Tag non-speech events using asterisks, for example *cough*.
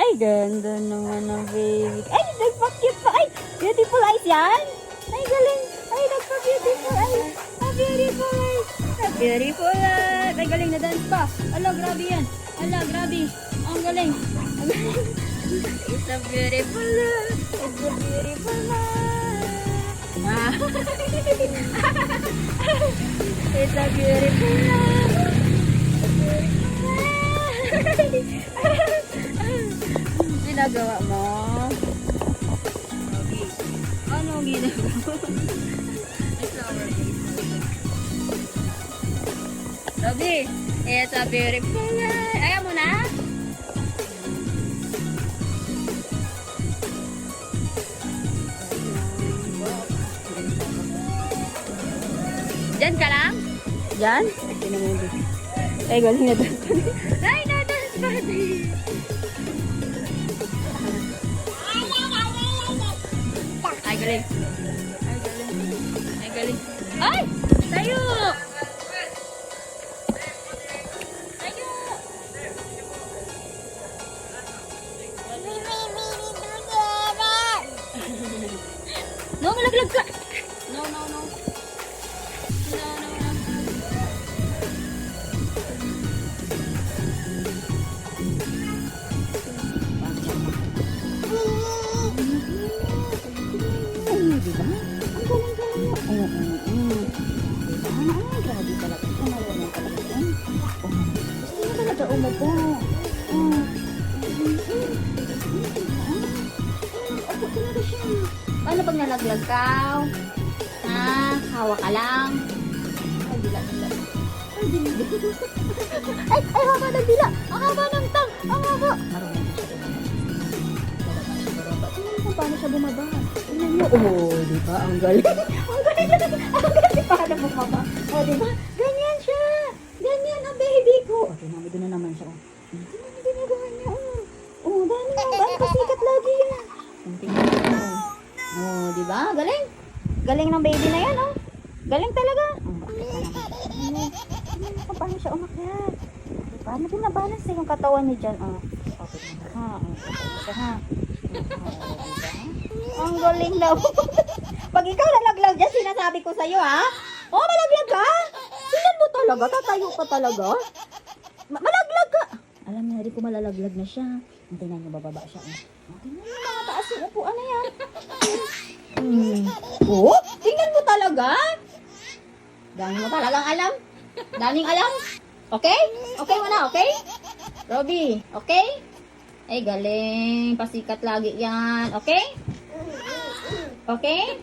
Ay, ganda naman ng baby. Ay, nagpa-cute pa. Ay, beautiful eyes yan. Ay, galing. Ay, nagpa-beautiful eyes. Ah, beautiful eyes. Ah, beautiful eyes. Ay, galing na dance pa. Ala, grabe yan. Ala, grabe. Ang galing. Ang galing. It's a beautiful life. It's a beautiful life. Wow. It's a *laughs* beautiful life. Ginagawa mo? Okay. Ano ang ginagawa mo? Robby, it's a beautiful life. Ayaw mo na? Diyan ka lang? Diyan? Ay, galing na dance. Ay, galing. Ay, galing. Ay, galing. Ay! Tayo! Tayo! *laughs* No, malaglag ka! No, no. No, no, no. Ang galing-galing mo. Oo, oo, oo. Di ba? Ay, grabe talaga. Marunong talaga. Oo. Gusto mo talaga umupo. Oo. Opo talaga siya. Paano pag nalaglag ka? Ha? Hawa ka lang. Ay, dila, dila. Ay, dila. ay, ay, haba ng dila. Ang haba ng tang. Ang haba. Marunong siya bumaba. Bababa siya, bababa. Tingnan mo kung paano siya bumaba. Tingnan mo. Oh, di ba? Ang galing. *laughs* ang galing talaga. Ang galing. Paano bumaba? Oh, di ba? Ganyan siya. Ganyan ang baby ko. Oh, tingnan mo. Doon na naman siya. Oh. Tingnan mo ginagawa niya. Oh, oh dami mo. Dami pasikat lagi yan. Oh, tingnan mo. Oh, di ba? Galing. Galing ng baby na yan, oh. Galing talaga. Oh? Tingnan mo kung paano siya umakyat. Di ba? Binabalance eh yung katawan niya dyan, oh. Okay, ha, oh, okay, ha. Ang galing daw. Pag ikaw nalaglag dyan, sinasabi ko sa'yo, ha? Oh, malaglag ka? Tingnan mo talaga, tatayo ka talaga. Ma- malaglag ka. Alam niya rin kung malalaglag na siya. Ang tingnan niyo, bababa siya. Oh, tingnan niyo, mga taas yung upuan na yan. Hmm. Oh, tingnan mo talaga. Dami mo talagang alam. Daming alam. Okay? Okay mo na, okay? Robby, okay? Ay, galing. Pasikat lagi yan. Okay? Okay?